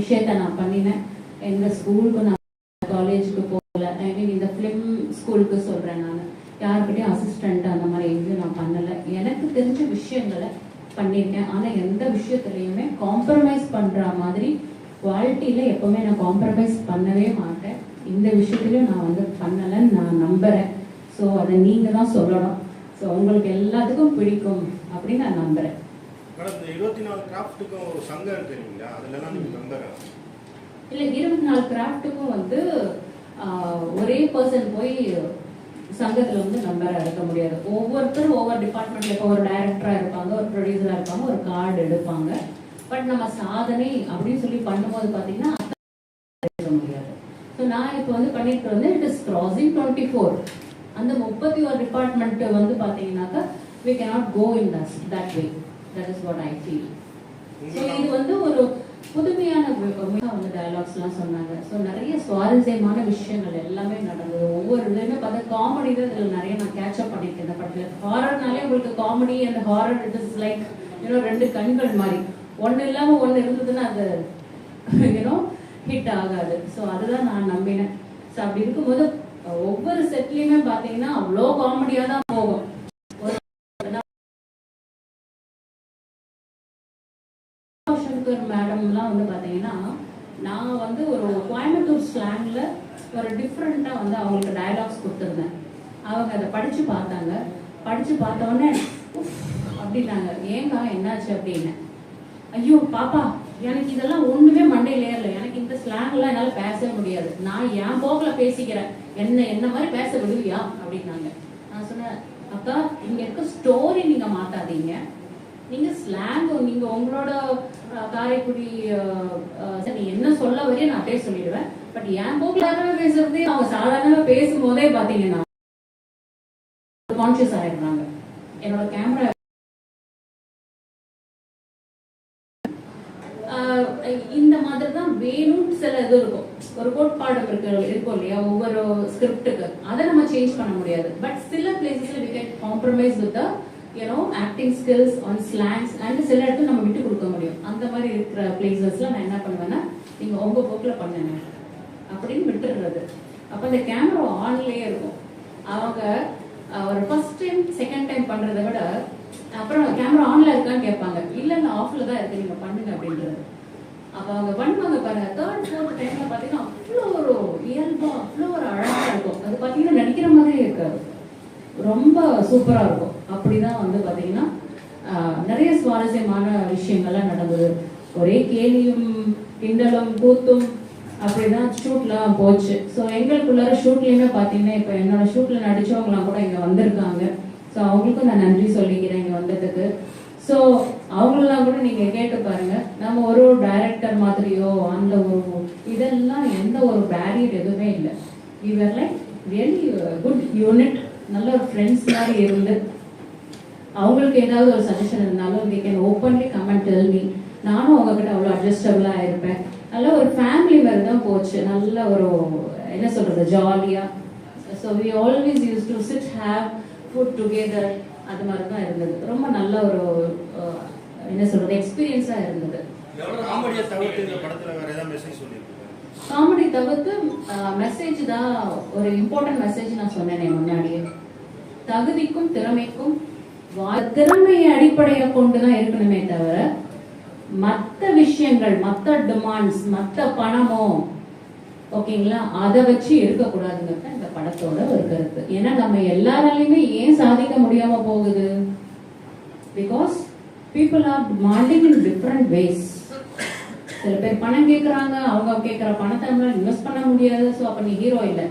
விஷயத்த நான் பண்ணினேன். எங்க ஸ்கூலுக்கு நான் காலேஜுக்கு போகல. ஐ மீன் இந்த ஃபிலிம் ஸ்கூலுக்கு சொல்றேன் நான். யாருக்கிட்டையும் அசிஸ்டண்ட் அந்த மாதிரி எதுவும் நான் பண்ணலை. எனக்கு தெரிஞ்ச விஷயங்களை பண்ணியிருக்கேன். ஆனால் எந்த விஷயத்துலையுமே காம்ப்ரமைஸ் பண்ணுற மாதிரி குவாலிட்டியில் எப்போவுமே நான் காம்ப்ரமைஸ் பண்ணவே மாட்டேன். இந்த விஷயத்துலையும் நான் வந்து பண்ணலைன்னு நான் நம்புகிறேன் ஸோ அதை நீங்கள் தான் சொல்லணும். ஸோ உங்களுக்கு எல்லாத்துக்கும் பிடிக்கும் அப்படின்னு நான் நம்புகிறேன் மேடம் இந்த இருபத்தி நாலு கிராஃப்ட்டுக்கும் ஒரு சங்கம் இருக்கு இல்லைங்களா? அதுலலாம் நீங்கள் மெம்பரா இல்ல இருபத்தி நாலு கிராஃப்ட்டுக்கும் வந்து ஒரே பர்சன் போய் சங்கத்துல வந்து மெம்பரா இருக்க முடியாது. ஒவ்வொருத்தரும் ஒவ்வொரு டிபார்ட்மெண்ட்ல இப்போ ஒரு டைரக்டரா இருப்பாங்க ஒரு ப்ரொடியூசரா இருப்பாங்க ஒரு கார்டு எடுப்பாங்க. பட் நம்ம சாதனை அப்படின்னு சொல்லி பண்ணும்போது பாத்தீங்கன்னா முடியாது. ஸோ நான் இப்போ வந்து பண்ணிட்டு வந்து it is crossing twenty four அந்த முப்பத்தி ஒரு டிபார்ட்மெண்ட் வந்து பாத்தீங்கன்னாக்கா we not go in thus that way that is what I feel so இது வந்து ஒரு புதுமையான வி- வி- வந்து டயலாக்ஸ் எல்லாம் சொன்னாங்க. ஸோ நிறைய சுவாரஸ்யமான விஷயங்கள் எல்லாமே நடந்தது. ஒவ்வொரு இதுலையுமே பார்த்தா காமெடி தான் இதில் நிறைய நான் கேட்சப் பண்ணியிருக்கேன் இந்த படத்தில். ஹாரர்னாலே உங்களுக்கு comedy and horror it is like you know ரெண்டு கண்கள் மாதிரி. ஒன்று இல்லாமல் ஒன்று இருந்ததுன்னா அது யூனோ ஹிட் ஆகாது. ஸோ அதுதான் நான் நம்பினேன். ஸோ அப்படி இருக்கும்போது ஒவ்வொரு செட்லேயுமே பார்த்தீங்கன்னா அவ்வளோ காமெடியாக தான் போகும். வந்து பார்த்தீங்கன்னா நான் வந்து ஒரு கோயம்புத்தூர் ஸ்லாங்கில் ஒரு டிஃப்ரெண்ட்டாக வந்து அவங்களுக்கு டயலாக்ஸ் கொடுத்துருந்தேன். அவங்க அதை படித்து பார்த்தாங்க. படித்து பார்த்தோன்னே அப்படின்னாங்க. ஏங்கா என்னாச்சு? அப்படின்னு. ஐயோ பாப்பா எனக்கு இதெல்லாம் ஒன்றுமே மண்டையில் ஏறல எனக்கு இந்த ஸ்லாங்லாம் என்னால் பேசவே முடியாது. நான் என் போக்கில் பேசிக்கிறேன். என்ன என்ன மாதிரி பேச விடுவியா? அப்படின்னாங்க. நான் சொன்னேன் அக்கா இங்கே இருக்க ஸ்டோரி நீங்கள் மாற்றாதீங்க நீங்கள் ஸ்லாங் நீங்கள் உங்களோட காரைக்குடி சரி என்ன சொல்ல வரையும் நான் அப்படியே சொல்லிடுவேன். பட் என் போக்குலாகவே பேசுறதே அவங்க சாதாரணமாக பேசும்போதே பார்த்தீங்கன்னா கான்சியஸ் ஆகிடுறாங்க என்னோட கேமரா இந்த மாதிரி தான் வேணும்னு சில இது இருக்கும். ஒரு கோட்பாடு இருக்கு இருக்கும் இல்லையா? ஒவ்வொரு ஸ்கிரிப்டுக்கு அதை நம்ம சேஞ்ச் பண்ண முடியாது. பட் சில பிளேசஸ்ல we get compromise with the you know acting skills on slangs and சில இடத்துல நம்ம விட்டு கொடுக்க முடியும். அந்த மாதிரி இருக்கிற பிளேசஸ்ல நான் என்ன பண்ணுவேன்னா நீங்க உங்க போக்கில் பண்ணுங்க. அப்படின்னு விட்டுடுறது. அப்போ இந்த கேமரா ஆன்லேயே இருக்கும். அவங்க ஒரு ஃபர்ஸ்ட் டைம் செகண்ட் டைம் பண்றதை விட அப்புறம் கேமரா ஆன்ல இருக்கான்னு கேட்பாங்க. இல்லை இல்ல ஆஃப்ல தான் இருக்கு நீங்க பண்ணுங்க அப்படின்றது. அப்போ அவங்க பண்ணுவாங்க பாருங்க தேர்ட் ஃபோர்த் டைம்ல பார்த்தீங்கன்னா அவ்வளோ ஒரு இயல்பா அவ்வளோ ஒரு அழகா இருக்கும். அது பார்த்தீங்கன்னா நடிக்கிற மாதிரியே இருக்காது. ரொம்ப சூப்பரா இருக்கும். அப்படிதான் வந்து பாத்தீங்கன்னா நிறைய சுவாரஸ்யமான விஷயங்கள்லாம் நடந்தது. ஒரே கேலியும் கிண்டலும் கூத்தும் அப்படிதான் ஷூட்லாம் போச்சு. ஸோ எங்களுக்குள்ளார ஷூட்லேயுமே பார்த்தீங்கன்னா இப்போ என்னோட ஷூட்ல நடித்தவங்களாம் கூட இங்கே வந்திருக்காங்க. ஸோ அவங்களுக்கும் நான் நன்றி சொல்லிக்கிறேன் இங்கே வந்ததுக்கு. ஸோ அவங்களெல்லாம் கூட நீங்கள் கேட்டு பாருங்க. நம்ம ஒரு ஒரு டைரக்டர் மாதிரியோ அந்த ஒரு இதெல்லாம் எந்த ஒரு பேரியர் எதுவுமே இல்லை. இவர் லைக் ரியலி குட் யூனிட் நல்ல ஒரு ஃப்ரெண்ட்ஸ் மாதிரி இருந்து அவங்களுக்கு ஏதாவது ஒரு சஜஷன் இருந்தாலும் they can openly comment tell me நானும் அவங்ககிட்ட அவ்வளோ அட்ஜஸ்டபிளாக இருப்பேன். நல்ல ஒரு ஃபேமிலி மாதிரி தான் போச்சு. நல்ல ஒரு என்ன சொல்றது ஜாலியா so we always use to sit have food together அது மாதிரி தான் இருந்தது. ரொம்ப நல்ல ஒரு என்ன சொல்றது எக்ஸ்பீரியன்ஸாக இருந்தது. காமெடி தவிர்த்து மெசேஜ் தான் ஒரு இம்பார்ட்டன்ட் மெசேஜ் நான் சொன்னேனே முன்னாடியே. தகுதிக்கும் திறமைக்கும் திறமையை அடிப்படையை கொண்டு தான் இருக்கணுமே தவிர மற்ற விஷயங்கள் மற்ற டிமாண்ட்ஸ் மற்ற பணமோ ஓகேங்களா? அதை வச்சு இருக்கக்கூடாதுங்கிறது இந்த படத்தோட ஒரு கருத்து. ஏன்னா நம்ம எல்லாராலையுமே ஏன் சாதிக்க முடியாம போகுது? Because people are demanding in different ways சில பேர் பணம் கேட்குறாங்க அவங்க கேட்குற பணத்தை இன்வெஸ்ட் பண்ண முடியாது. ஸோ அப்ப நீ ஹீரோ இல்லை.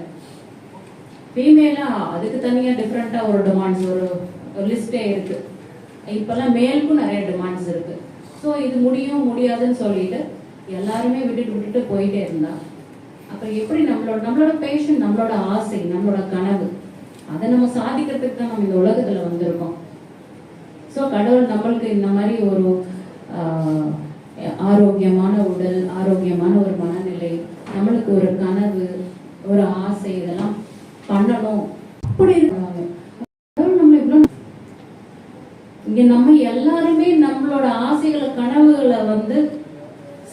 ஃபீமேலா அதுக்கு தனியாக டிஃப்ரெண்ட்டாக ஒரு டிமாண்ட்ஸ் ஒரு ஒரு லிஸ்டே இருக்கு. இப்போல்லாம் மேலுக்கும் நிறைய டிமாண்ட்ஸ் இருக்கு. ஸோ இது முடியும் முடியாதுன்னு சொல்லிட்டு எல்லாருமே விட்டுட்டு விட்டுட்டு போயிட்டே இருந்தா. அப்புறம் எப்படி நம்மளோட நம்மளோட பேஷன் நம்மளோட ஆசை நம்மளோட கனவு அதை நம்ம சாதிக்கிறதுக்கு தான் நம்ம இந்த உலகத்தில் வந்திருக்கோம். ஸோ கடவுள் நம்மளுக்கு இந்த மாதிரி ஒரு ஆரோக்கியமான உடல் ஆரோக்கியமான ஒரு மனநிலை நம்மளுக்கு ஒரு கனவு ஒரு ஆசை இதெல்லாம் பண்ணணும். அப்படி இருக்காங்க நம்மளை இங்க நம்ம எல்லாருமே நம்மளோட ஆசைகளை கனவுகளை வந்து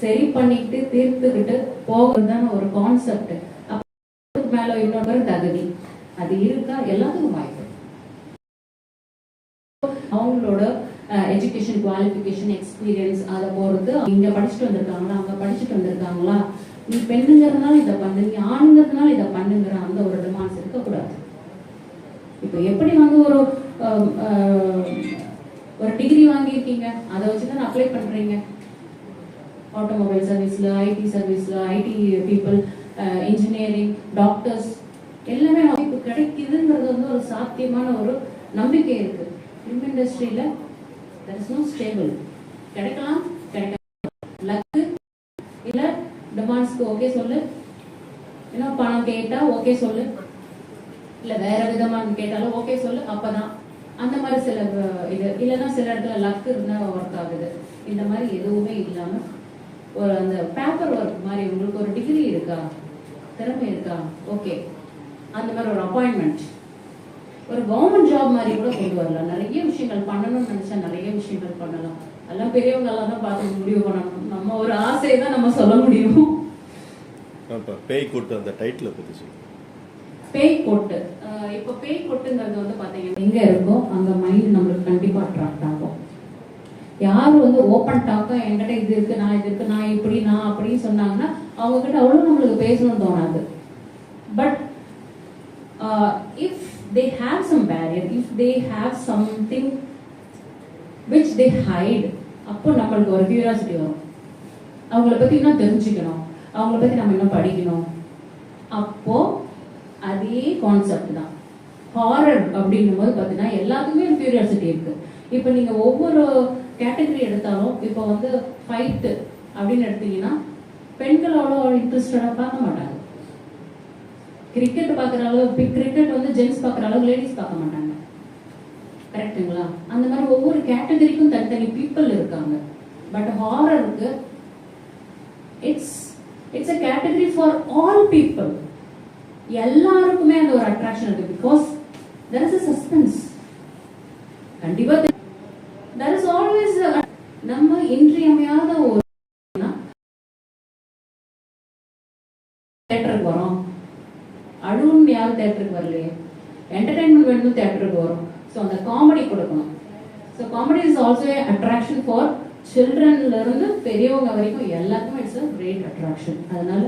சரி பண்ணிட்டு தீர்த்துக்கிட்டு போகிறதுதான ஒரு கான்செப்ட் அப்ப மேல இன்னொரு தகுதி. அது இருக்கா? எல்லாத்துக்கும் வாய்ப்பு. அவங்களோட எஜுகேஷன் குவாலிஃபிகேஷன் எக்ஸ்பீரியன்ஸ் அதை பொறுத்து இங்க படிச்சுட்டு வந்திருக்காங்களா? அங்க படிச்சுட்டு வந்திருக்காங்களா? நீ பெண்ணுங்கிறதுனால இதை பண்ணு. நீ ஆணுங்கிறதுனால இதை பண்ணுங்கிற அந்த ஒரு டிமாண்ட் இருக்கக்கூடாது. இப்போ எப்படி வந்து ஒரு ஒரு டிகிரி வாங்கியிருக்கீங்க? அதை வச்சு தான் அப்ளை பண்றீங்க ஆட்டோமொபைல் சர்வீஸ்ல ஐடி சர்வீஸ்ல ஐடி பீப்புள் இன்ஜினியரிங் டாக்டர்ஸ் எல்லாமே வாய்ப்பு கிடைக்குதுங்கிறது வந்து ஒரு சாத்தியமான ஒரு நம்பிக்கை இருக்கு. ஃபிலிம் இண்டஸ்ட்ரியில தட் இஸ் நோ ஸ்டேபிள் கிடைக்கலாம் கிடைக்கலாம் லக்கு இல்ல டிமாண்ட்ஸ்க்கு ஓகே சொல்லு. ஏன்னா பணம் கேட்டா ஓகே சொல்லு. இல்ல வேற விதமா கேட்டாலும் ஓகே சொல்லு அப்பதான். அந்த மாதிரி சில இது. இல்லைன்னா சில இடத்துல லக் இருந்தா ஒர்க் ஆகுது. இந்த மாதிரி எதுவுமே இல்லாம ஒரு அந்த பேப்பர் ஒர்க் மாதிரி உங்களுக்கு ஒரு டிகிரி இருக்கா? திறமை இருக்கா? ஓகே அந்த மாதிரி ஒரு அப்பாயின்மெண்ட் ஒரு கவர்மெண்ட் ஜாப் மாதிரி கூட கொண்டு வரலாம். நிறைய விஷயங்கள் பண்ணணும்னு நினைச்சா நிறைய விஷயங்கள் பண்ணலாம். எல்லாம் பெரியவங்க எல்லாம் தான் பார்த்து முடிவு பண்ணணும் நம்ம ஒரு ஆசையை தான் நம்ம சொல்ல முடியும். பேய் கூட்டு அந்த டைட்டில் பற்றி சொல்லுங்கள் பேய் கொட்டு இப்போ பேய் கொட்டுங்கிறது வந்து பார்த்தீங்கன்னா எங்கே இருக்கோ அந்த மைண்ட் நம்மளுக்கு கண்டிப்பாக அட்ராக்ட் ஆகும். யாரு வந்து ஓப்பன் டாக்கா என்கிட்ட இது இருக்கு நான் இது இருக்கு நான் இப்படி நான் அப்படின்னு சொன்னாங்கன்னா அவங்க கிட்ட அவ்வளோ நம்மளுக்கு பேசணும்னு தோணாது. But if they have some barrier if they have something which they hide அப்போ நம்மளுக்கு ஒரு கியூரியாசிட்டி வரும். அவங்கள பத்தி இன்னும் தெரிஞ்சுக்கணும். அவங்கள பத்தி நம்ம இன்னும் படிக்கணும். அப்போ அதே கான்செப்ட் தான். ஹாரர் அப்படின்னும் போது பார்த்தீங்கன்னா எல்லாத்துக்குமே ஒரு கியூரியாசிட்டி இருக்கு. இப்போ நீங்க ஒவ்வொரு கேட்டகரி எடுத்தாலும் இப்போ வந்து ஃபைட்டு அப்படின்னு எடுத்தீங்கன்னா பெண்கள் அவ்வளோ இன்ட்ரெஸ்டடாக பார்க்க மாட்டாங்க. கிரிக்கெட் பார்க்குற அளவு கிரிக்கெட் வந்து ஜென்ஸ் பார்க்குற அளவு லேடிஸ் பார்க்க மாட்டாங்க. கரெக்ட்டுங்களா? அந்த மாதிரி ஒவ்வொரு கேட்டகரிக்கும் தனித்தனி பீப்புள் இருக்காங்க. But ஹாரருக்கு it's it's a category for all people எல்லாருக்குமே அந்த ஒரு அட்ராக்ஷன் இருக்கு. Because there is a suspense கண்டிப்பா தெர் இஸ் ஆல்வேஸ் நம்ம இன்றியமையாத ஒரு தேட்டருக்கு வரோம். அழுவும் யாரும் தேட்டருக்கு வரலையே? என்டர்டைன்மெண்ட் வேணும் தேட்டருக்கு வரும். ஸோ அந்த காமெடி கொடுக்கணும். So comedy is also attraction for சில்ட்ரன்ல இருந்து பெரியவங்க வரைக்கும். எல்லாத்துக்கும் இட்ஸ் அ கிரேட் அட்ராக்ஷன் அதனால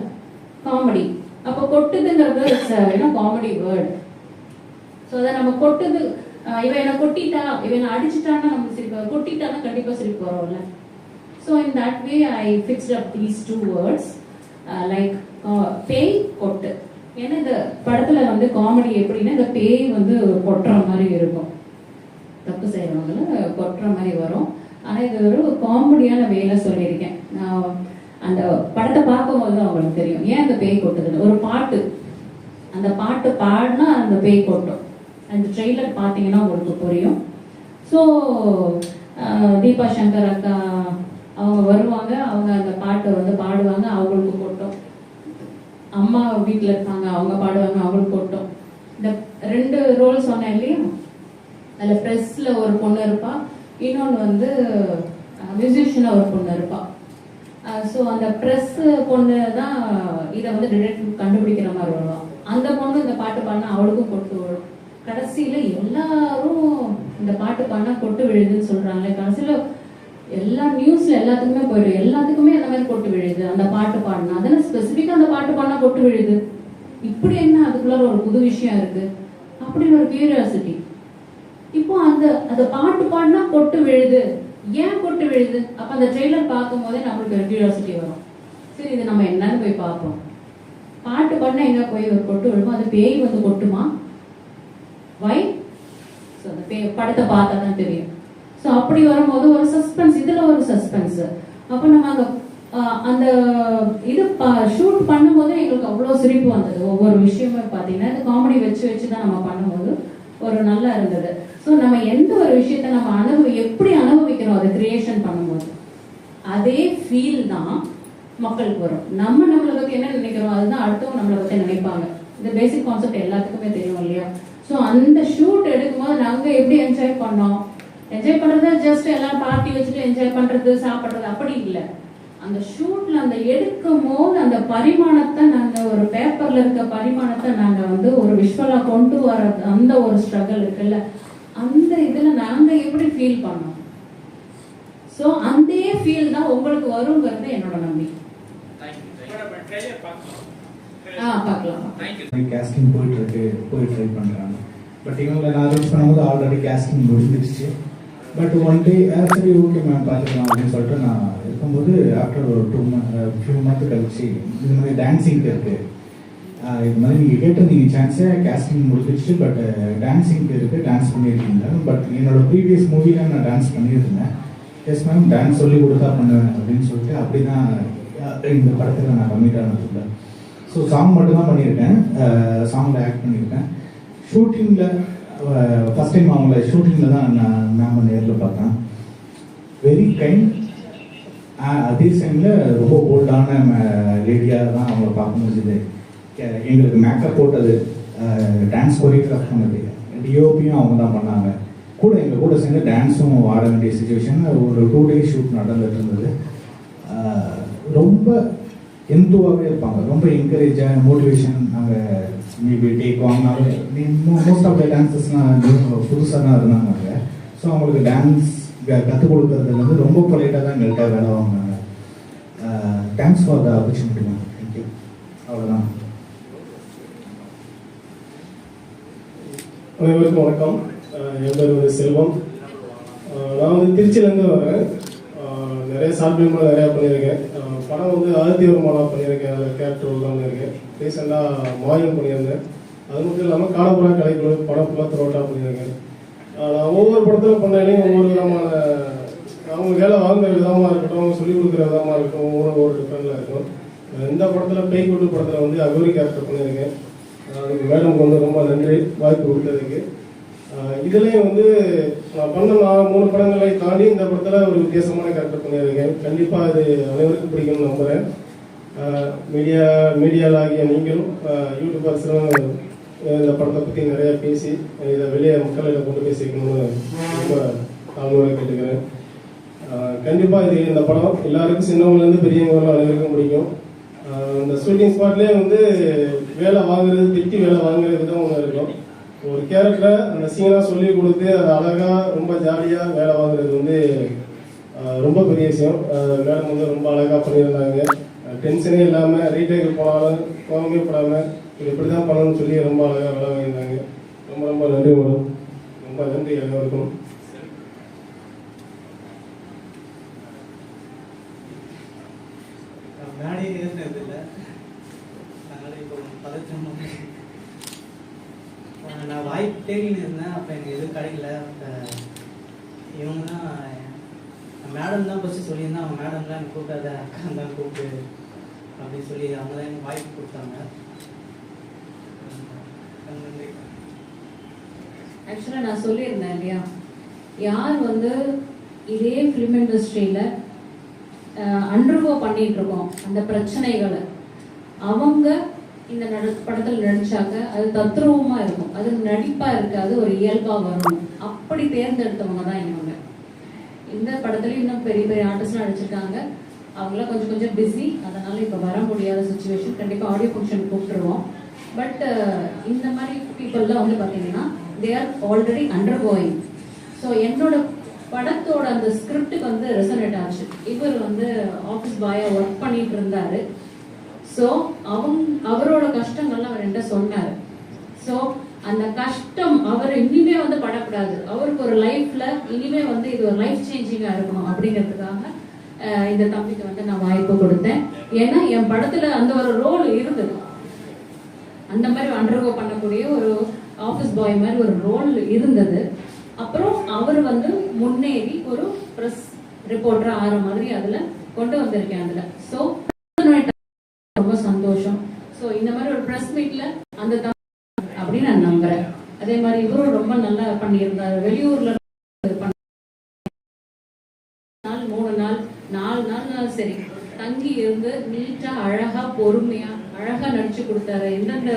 காமெடி அப்போ கொட்டுதுங்கிறது இட்ஸ் ஏன்னா காமெடி வேர்ட் ஸோ அதை நம்ம கொட்டுது இவன் என்ன கொட்டிட்டா இவன் என்ன நம்ம நமக்கு சிரிப்பு வரும் கொட்டிட்டான்னா கண்டிப்பா சிரிப்பு வரும்ல so in that way I fixed up these two words like பேய் கொட்டு. ஏன்னா இந்த படத்துல வந்து காமெடி எப்படின்னா இந்த பேய் வந்து கொட்டுற மாதிரி இருக்கும். தப்பு செய்யறவங்கள கொட்டுற மாதிரி வரும். ஆனா இது ஒரு காமெடியான வேலை சொல்லியிருக்கேன். நான் அந்த படத்தை பார்க்கும்போது தான் அவங்களுக்கு தெரியும். ஏன் அந்த பேய் கொட்டுதுன்னு? ஒரு பாட்டு. அந்த பாட்டு பாடினா அந்த பேய் கொட்டும். அந்த ட்ரெய்லர் பார்த்தீங்கன்னா உங்களுக்கு புரியும். ஸோ தீபா சங்கர் அக்கா அவங்க வருவாங்க. அவங்க அந்த பாட்டை வந்து பாடுவாங்க. அவங்களுக்கு கொட்டும். அம்மா வீட்டில் இருப்பாங்க அவங்க பாடுவாங்க. அவங்களுக்கு கொட்டும். இந்த ரெண்டு ரோல் சொன்னேன் இல்லையா? அதில் ப்ரெஸ்ஸில் ஒரு பொண்ணு இருப்பா. இன்னொன்று வந்து மியூசிஷியனாக ஒரு பொண்ணு இருப்பா. ஸோ அந்த ப்ரெஸ் பொண்ணு தான் இதை வந்து டிடெக்டிவ் கண்டுபிடிக்கிற மாதிரி வரும். அந்த பொண்ணு இந்த பாட்டு பாடினா அவளுக்கும் கொட்டு விழும். கடைசியில் எல்லாரும் இந்த பாட்டு பாடினா கொட்டு விழுதுன்னு சொல்கிறாங்களே கடைசியில் எல்லா நியூஸ்ல எல்லாத்துக்குமே போயிடும். எல்லாத்துக்குமே அந்த மாதிரி கொட்டு விழுது அந்த பாட்டு பாடினா. அதனால ஸ்பெசிஃபிக்காக அந்த பாட்டு பாடினா கொட்டு விழுது இப்படி என்ன அதுக்குள்ள ஒரு புது விஷயம் இருக்கு? அப்படின்னு ஒரு கியூரியாசிட்டி இப்போ அந்த அந்த பாட்டு பாடினா கொட்டு விழுது. ஏன் கொட்டு விழுது? அப்ப அந்த ட்ரெய்லர் பார்க்கும் போதே நம்மளுக்கு ஒரு கியூரியாசிட்டி வரும். சரி இது நம்ம என்னன்னு போய் பார்ப்போம். பாட்டு பாடினா எங்க போய் ஒரு கொட்டு விழுமோ? அது பேய் வந்து கொட்டுமா? வை ஸோ அந்த பே படத்தை பார்த்தா தான் தெரியும். ஸோ அப்படி வரும்போது ஒரு சஸ்பென்ஸ் இதுல ஒரு சஸ்பென்ஸ் அப்போ நம்ம அங்க அந்த இது ஷூட் பண்ணும்போது எங்களுக்கு அவ்வளோ சிரிப்பு வந்தது. ஒவ்வொரு விஷயமும் பார்த்தீங்கன்னா இந்த காமெடி வச்சு வச்சு தான் நம்ம பண்ணும்போது ஒரு நல்லா இருந்தது. ஸோ நம்ம எந்த ஒரு விஷயத்த நம்ம அனுபவி எப்படி அனுபவிக்கிறோம்? அதை கிரியேஷன் பண்ணும்போது. அதே ஃபீல் தான் மக்களுக்கு வரும். நம்ம நம்மளை பற்றி என்ன நினைக்கிறோம்? அதுதான் அடுத்தவங்க நம்மளை பற்றி நினைப்பாங்க. இந்த பேசிக் கான்செப்ட் எல்லாத்துக்குமே தெரியும் இல்லையா? ஸோ அந்த ஷூட் எடுக்கும்போது நாங்கள் எப்படி என்ஜாய் பண்ணோம்? என்ஜாய் பண்ணுறது ஜஸ்ட் எல்லாம் பார்ட்டி வச்சுட்டு என்ஜாய் பண்ணுறது சாப்பிட்றது அப்படி இல்லை. அந்த ஷூட்ல அந்த எடுக்கும் போது அந்த பரிமாணத்தை நாங்க ஒரு பேப்பர்ல இருக்க பரிமாணத்தை நாங்க வந்து ஒரு விஷுவலா கொண்டு வர அந்த ஒரு ஸ்ட்ரகிள் இருக்குல்ல? அந்த இதுல நாங்க எப்படி ஃபீல் பண்ணோம்? சோ அந்த ஃபீல் தான் உங்களுக்கு வருங்கிறது என்னோட நம்பிக்கை. ஆ பார்க்கலாம். கேஸ்டிங் போயிட்டு இருக்கு போய் ட்ரை பண்றாங்க. பட் இவங்களை நான் அரேஞ்ச் பண்ணும்போது ஆல்ரெடி கேஸ்டிங் முடிஞ்சிருச்சு. பட் ஒன் டே சரி ஓகே மேம் பார்த்துக்கலாம் அப்படின்னு சொல்லிட்டு நான் இருக்கும்போது ஆஃப்டர் ஒரு டூ மந்த் ஃபியூ மந்த் கழிச்சு இது மாதிரி டான்ஸிங்க்கு இருக்கு. ஆஹ் இது மாதிரி நீங்கள் கேட்டிருந்தீங்க சான்ஸே கேஸ்டிங் முடிஞ்சிருச்சு பட் டான்ஸிங்க்கு பேருக்கு டான்ஸ் பண்ணியிருக்கீங்க பட் என்னோட ப்ரீவியஸ் மூவியில் நான் டான்ஸ் பண்ணியிருந்தேன். எஸ் மேம் டான்ஸ் சொல்லி கொடுத்தா பண்ணுவேன் அப்படின்னு சொல்லிட்டு அப்படி தான் இந்த படத்தில் நான் கம்மிட் ஆனதில்லை ஸோ சாங் மட்டும்தான் பண்ணியிருக்கேன். சாங்கில் ஆக்ட் பண்ணியிருக்கேன். ஷூட்டிங்கில் ஃபஸ்ட் டைம் அவங்கள ஷூட்டிங்கில் தான் நான் மேம் நேரில் பார்த்தேன். வெரி கைண்ட் அதே டைமில் ரொம்ப போல்டான லேடியாக தான் அவங்கள பார்க்க முடிஞ்சுது எங்களுக்கு மேக்கப் போட்டது டான்ஸ் கொரியோகிராஃப் பண்ணது டிஓபியும் அவங்க தான் பண்ணாங்க. கூட எங்கள் கூட சேர்ந்து டான்ஸும் ஆட வேண்டிய சுச்சுவேஷன் ஒரு டூ டேஸ் ஷூட் நடந்துட்டு இருந்தது. ரொம்ப எந்துவாகவே இருப்பாங்க. ரொம்ப என்கரேஜாக மோட்டிவேஷன் நாங்கள் மேபி டேக் வாங்கினாலும் மோஸ்ட் ஆஃப் த டான்ஸஸ்லாம் புதுசாக தான் இருந்தாங்க அங்கே. ஸோ அவங்களுக்கு டான்ஸ் கற்றுக் கொடுக்கறதுலேருந்து ரொம்ப பொலைட்டாக தான் எங்கள்கிட்ட வேலை வாங்கினாங்க. Thanks for the opportunity ma'am thank you அவ்வளோதான் அனைவருக்கும் வணக்கம். அஹ் என் பேர் வந்து செல்வம் நான் வந்து திருச்சியிலேருந்து வரேன். நிறைய ஷார்ட் ஃபிலிம்லாம் நிறையா பண்ணியிருக்கேன். படம் வந்து ஆதித்ய பண்ணியிருக்கேன். அதில் கேரக்டர் ரோல்லாம் பண்ணியிருக்கேன். ரீசெண்டாக மாயம் பண்ணியிருந்தேன். அது மட்டும் இல்லாமல் காலப்புறா கலைக்குழு படம் ஃபுல்லாக த்ரோட்டாக பண்ணியிருக்கேன். நான் ஒவ்வொரு படத்தில் பண்ணாலையும் ஒவ்வொரு விதமான அவங்க வேலை வாங்குற விதமாக இருக்கட்டும் சொல்லிக் கொடுக்குற விதமாக இருக்கட்டும் ஒவ்வொரு ஒவ்வொரு டிஃப்ரெண்டில் இருக்கும். இந்த படத்தில் பேய்கூட்டு படத்தில் வந்து அகோரி கேரக்டர் பண்ணியிருக்கேன். அதுக்கு மேடம்க்கு வந்து ரொம்ப நன்றி. வாய்ப்பு கொடுத்ததுக்கு. இதுலேயும் வந்து நான் பண்ண நான் மூணு படங்களை தாண்டி இந்த படத்தில் ஒரு வித்தியாசமான கேரக்டர் பண்ணியிருக்கேன் கண்டிப்பாக அது அனைவருக்கும் பிடிக்கும்னு நம்புகிறேன் மீடியா மீடியாவில் ஆகிய நீங்களும் யூடியூபர்ஸ்லாம் இந்த படத்தை பற்றி நிறைய பேசி இதை வெளியே மக்களிடம் கொண்டு போய் சேர்க்கணும்னு ரொம்ப தாழ்மையோட கேட்டுக்கிறேன். கண்டிப்பாக இது இந்த படம் எல்லாருக்கும் சின்னவங்கலேருந்து பெரியவங்க அனைவருக்கும் பிடிக்கும். இந்த ஷூட்டிங் ஸ்பாட்லேயே வந்து வேலை வாங்குறது திட்டி வேலை வாங்குறது தான் ஒன்று இருக்கும். ஒரு கேரக்டர் அந்த சீனாக சொல்லி கொடுத்து அதை அழகாக ரொம்ப ஜாலியாக வேலை வாங்குறது வந்து ரொம்ப பெரிய விஷயம். மேடம் வந்து ரொம்ப அழகாக பண்ணியிருந்தாங்க. டென்ஷனே இல்லாமல் ரீடேக்கு போனாலும் கோவமே படாமல் இது இப்படி தான் பண்ணணும்னு சொல்லி ரொம்ப அழகாக வேலை வாங்கியிருந்தாங்க. ரொம்ப ரொம்ப நன்றி மேடம். ரொம்ப நன்றி அனைவருக்கும் மேடையில் இருந்தது இல்லை அதனால இப்போ பதற்றம் நான் வாய்ப்பு தேடின்னு இருந்தேன். அப்போ எனக்கு எதுவும் கிடைக்கல. இவங்க தான் மேடம் தான் ஃபஸ்ட்டு சொல்லியிருந்தேன். அவங்க மேடம் தான் எனக்கு கூப்பிடாத அக்கா தான் கூப்பிட்டு அப்படின்னு சொல்லி அவங்க தான் எனக்கு வாய்ப்பு கொடுத்தாங்க. ஆக்சுவலாக நான் சொல்லியிருந்தேன் இல்லையா? யார் வந்து இதே ஃபிலிம் இண்டஸ்ட்ரியில் அண்டர்கோ பண்ணிகிட்டு இருக்கோம். அந்த பிரச்சனைகளை. அவங்க இந்த நட படத்தில் நடிச்சாக்க அது தத்ரூபமா இருக்கும். அது நடிப்பாக இருக்காது ஒரு இயல்பாக வரும். அப்படி தேர்ந்தெடுத்தவங்க தான் இவங்க. இந்த படத்துலயும் இன்னும் பெரிய பெரிய ஆர்டிஸ்ட்லாம் நடிச்சிருக்காங்க. அவங்களாம் கொஞ்சம் கொஞ்சம் பிஸி அதனால இப்போ வர முடியாத சுச்சுவேஷன் கண்டிப்பாக ஆடியோ ஃபங்க்ஷன் கூப்பிட்டுருவோம். பட் இந்த மாதிரி பீப்புளெலாம் வந்து பார்த்தீங்கன்னா they are already undergoing so என்னோட படத்தோட அந்த ஸ்கிரிப்டுக்கு வந்து ரெசனேட் ஆச்சு. இவர் வந்து ஆஃபீஸ் பாயா ஒர்க் பண்ணிட்டு இருந்தாரு. ஸோ அவங்க அவரோட கஷ்டங்கள்லாம் அவர் என்கிட்ட சொன்னார். ஸோ அந்த கஷ்டம் அவர் இனிமே வந்து படக்கூடாது. அவருக்கு ஒரு லைஃப்ல இனிமே வந்து இது ஒரு லைஃப் சேஞ்சிங்கா இருக்கணும் அப்படிங்கிறதுக்காக இந்த தம்பிக்கு வந்து நான் வாய்ப்பு கொடுத்தேன். ஏன்னா என் படத்துல அந்த ஒரு ரோல் இருந்தது. அந்த மாதிரி அண்டர்கோ பண்ணக்கூடிய ஒரு ஆஃபீஸ் பாய் மாதிரி ஒரு ரோல் இருந்தது. அப்புறம் அவர் வந்து முன்னேறி ஒரு ப்ரெஸ் ரிப்போர்ட்டர் ஆகிற மாதிரி அதுல கொண்டு வந்திருக்கேன் அதுல. ஸோ ரொம்ப சந்தோஷம். ஸோ இந்த மாதிரி ஒரு ப்ரெஸ் மீட்ல அந்த அப்படின்னு நான் நம்புறேன். அதே மாதிரி இவரும் ரொம்ப நல்லா பண்ணியிருந்தாரு. வெளியூர்ல நாள் மூணு நாள் நாலு நாள் சரி தங்கி இருந்து நீட்டா அழகா பொறுமையா அழகா நடிச்சு கொடுத்தாரு. எந்தெந்த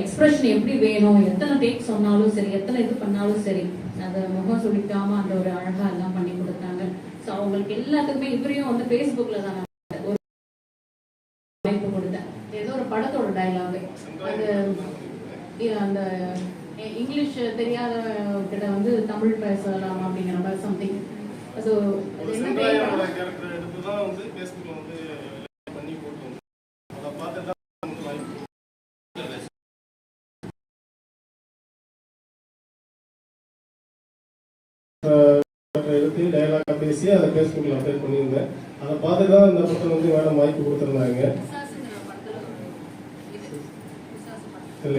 எக்ஸ்பிரஷன் எப்படி வேணும் எத்தனை டேக் சொன்னாலும் சரி எத்தனை இது பண்ணாலும் சரி அந்த முகம் சுளிக்காம அந்த ஒரு அழகா எல்லாம் பண்ணி கொடுத்தாங்க. ஸோ அவங்களுக்கு எல்லாத்துக்குமே இவரையும் வந்து ஃபேஸ்புக்ல தான் நான் ஒரு வாய்ப்பு கொடுத்தேன் ஏதோ ஒரு படத்தோட டைலாக் அது அந்த இங்கிலீஷ் தெரியாத கிட்ட வந்து தமிழ் பேசலாம் அப்படிங்கிற மாதிரி சம்திங் ஸோ எடுத்து டைலாக பேசி அதை ஃபேஸ்புக்கில் அப்டேட் பண்ணியிருந்தேன். அதை பார்த்து தான் இந்த படத்தில் வந்து மேடம் வாய்ப்பு கொடுத்துருந்தாங்க.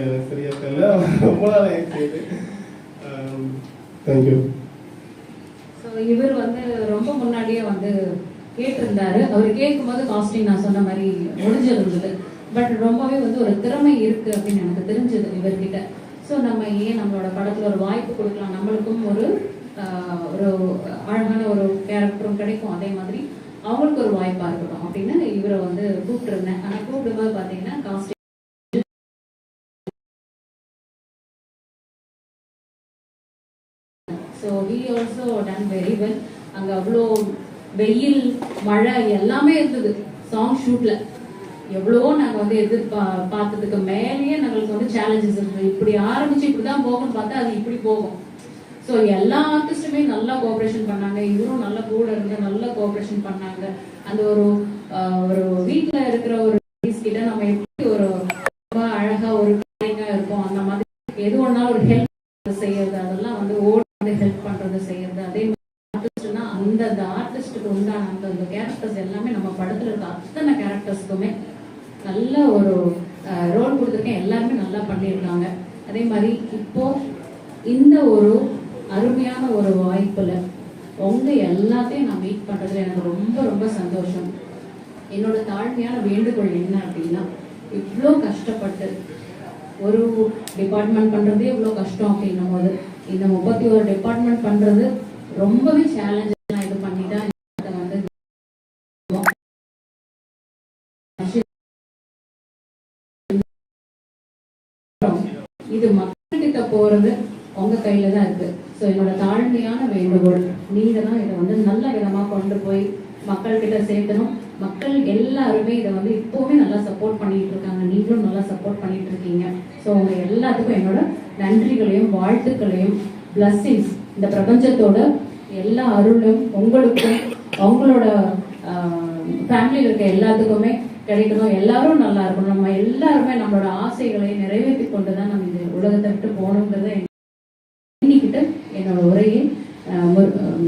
எனக்கு சரியா தெரியல ரொம்ப நாள் ஆயிடுச்சு தேங்க்யூ இவர் வந்து ரொம்ப முன்னாடியே வந்து கேட்டிருந்தாரு. அவர் கேட்கும்போது காஸ்டிங் நான் சொன்ன மாதிரி முடிஞ்சிருந்தது. பட் ரொம்பவே வந்து ஒரு திறமை இருக்கு அப்படின்னு எனக்கு தெரிஞ்சது இவர்கிட்ட. ஸோ நம்ம ஏன் நம்மளோட படத்துல ஒரு வாய்ப்பு கொடுக்கலாம்? நம்மளுக்கும் ஒரு ஆஹ், ஒரு அழகான ஒரு கேரக்டரும் கிடைக்கும். அதே மாதிரி அவங்களுக்கு ஒரு வாய்ப்பா இருக்கட்டும் அப்படின்னு இவரை வந்து கூப்பிட்டுருந்தேன். ஆனால் கூப்பிடும்போது பார்த்தீங்கன்னா casting so we also done very well அங்கே அவ்வளோ வெயில் மழை எல்லாமே இருந்தது. சாங் ஷூட்ல எவ்வளவோ நாங்கள் வந்து எதிர்பா பார்த்ததுக்கு மேலேயே நாங்களுக்கு வந்து சேலஞ்சஸ் இருந்தது. இப்படி ஆரம்பிச்சு இப்படி தான் போகும்னு பார்த்தா அது இப்படி போகும். ஸோ எல்லா ஆர்டிஸ்டுமே நல்லா கோஆப்ரேஷன் பண்ணாங்க. இவரும் நல்ல கூட இருந்து நல்ல கோஆப்ரேஷன் பண்ணாங்க. அந்த ஒரு ஒரு வீட்டில் இருக்கிற ஒரு கிட்ட நம்ம எப்படி ஒரு ரொம்ப அழகா ஒரு caring-ஆ இருப்போம்? அந்த மாதிரி எது ஒன்றாலும் ஒரு ஹெல்ப் செய்யறது அதெல்லாம் வந்து ஓடி வந்து ஹெல்ப் பண்றது செய்யறது அதே மாதிரி அந்தந்த அந்த ஆர்டிஸ்டுக்கு உண்டான அந்த அந்த கேரக்டர்ஸ் எல்லாமே நம்ம படத்தில் இருக்க அத்தனை கேரக்டர்ஸ்க்குமே நல்ல ஒரு ரோல் கொடுத்துருக்கேன். எல்லாருமே நல்லா பண்ணியிருக்காங்க. அதே மாதிரி இப்போ இந்த ஒரு அருமையான ஒரு வாய்ப்பில் உங்க எல்லாத்தையும் நான் மீட் பண்ணுறதுல எனக்கு ரொம்ப ரொம்ப சந்தோஷம். என்னோட தாழ்மையான வேண்டுகோள் என்ன அப்படின்னா இவ்வளோ கஷ்டப்பட்டு ஒரு டிபார்ட்மெண்ட் பண்ணுறதே இவ்வளோ கஷ்டம் அப்படின்னும் போது இந்த முப்பத்தி ஒரு டிபார்ட்மெண்ட் பண்ணுறது ரொம்பவே சேலஞ்ச் இது மக்கள்கிட்ட போறது உங்க கையில தான் இருக்கு. ஸோ என்னோட தாழ்மையான வேண்டுகோள் நீங்க தான் இதை வந்து நல்ல விதமா கொண்டு போய் மக்கள்கிட்ட சேர்க்கணும். மக்கள் எல்லாருமே இதை வந்து இப்போவுமே நல்லா சப்போர்ட் பண்ணிட்டு இருக்காங்க. நீங்களும் நல்லா சப்போர்ட் பண்ணிட்டு இருக்கீங்க. ஸோ உங்க எல்லாத்துக்கும் என்னோட நன்றிகளையும் வாழ்த்துக்களையும் பிளஸ்ஸிங்ஸ் இந்த பிரபஞ்சத்தோட எல்லா அருளும் உங்களுக்கும் அவங்களோட ஃபேமிலியில் இருக்க எல்லாத்துக்குமே கிடைக்கணும். எல்லாரும் நல்லா இருக்கணும். நம்ம எல்லாருமே நம்மளோட ஆசைகளை நிறைவேற்றி கொண்டு தான் நம்ம உலகத்தை விட்டு போகணுங்கிறத எண்ணிக்கிட்டு என்னோட உரையை அஹ்,